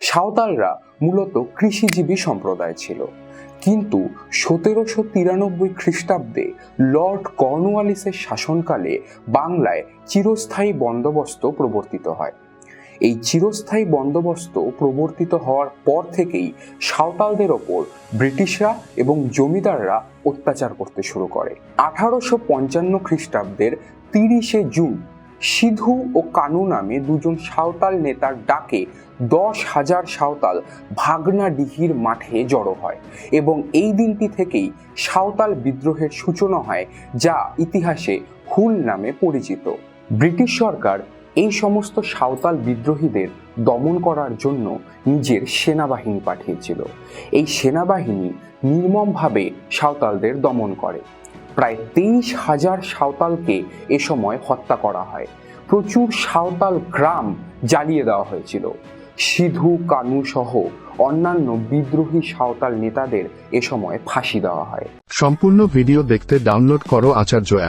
সাঁওতালরা মূলত কৃষিজীবী সম্প্রদায় ছিল। কিন্তু সতেরোশো তিরানব্বই খ্রিস্টাব্দে লর্ড কর্নওয়ালিসের শাসনকালে বাংলায় চিরস্থায়ী বন্দোবস্ত প্রবর্তিত হয়। এই চিরস্থায়ী বন্দোবস্ত প্রবর্তিত হওয়ার পর থেকেই সাঁওতালদের ওপর ব্রিটিশরা এবং জমিদাররা অত্যাচার করতে শুরু করে। আঠারোশো পঞ্চান্ন খ্রিস্টাব্দের তিরিশে জুন সিধু ও কানু নামে দুজন সাঁওতাল নেতার ডাকে দশ হাজার সাঁওতাল ভাগনা ডিহির মাঠে জড়ো হয় এবং এই দিনটি থেকেই সাঁওতাল বিদ্রোহের সূচনা হয়, যা ইতিহাসে হুল নামে পরিচিত। ব্রিটিশ সরকার এই সমস্ত সাঁওতাল বিদ্রোহীদের দমন করার জন্য নিজের সেনাবাহিনী পাঠিয়েছিল। এই সেনাবাহিনী নির্মমভাবে সাঁওতালদের দমন করে। প্রায় তেইশ হাজার সাঁওতালকে এ সময় হত্যা করা হয়। প্রচুর সাঁওতাল গ্রাম জ্বালিয়ে দেওয়া হয়েছিল। সিধু, কানু সহ অন্যান্য বিদ্রোহী সাঁওতাল নেতাদের এ সময় ফাঁসি দেওয়া হয়। সম্পূর্ণ ভিডিও দেখতে ডাউনলোড করো আচার্য